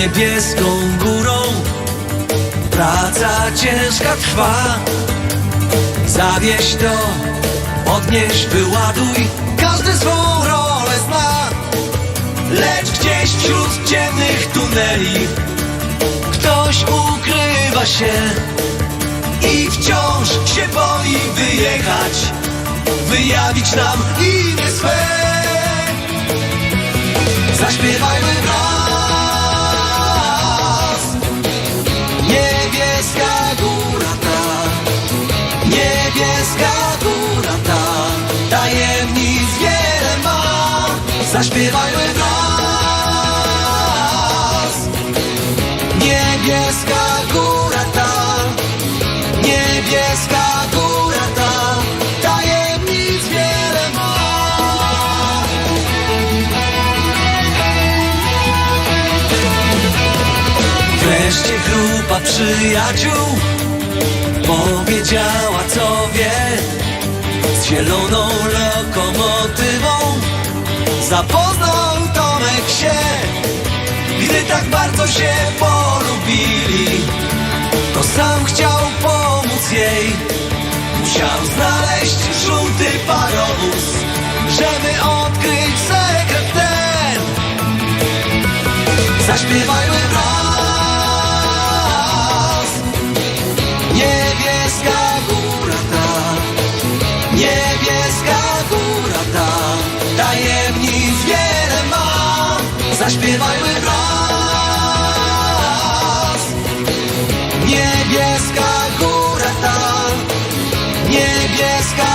niebieską górą. Praca ciężka trwa. Zawieź to, odnieś, wyładuj. Każdy swą rolę zna. Lecz gdzieś wśród ciemnych tuneli Ktoś ukrywa się I wciąż się boi wyjechać Wyjawić nam imię swe. Zaśpiewajmy wraz Zaśpiewajmy wraz Niebieska góra ta Niebieska góra ta Tajemnic wiele ma. Wreszcie grupa przyjaciół Powiedziała co wie Z zieloną lokomotywą Zapoznał Tomek się Gdy tak bardzo się polubili To sam chciał pomóc jej Musiał znaleźć żółty parowóz Żeby odkryć sekret ten. Zaśpiewajmy raz Niebieska góra ta Niebieska góra ta Daje zaśpiewajmy wraz. Niebieska góra ta, niebieska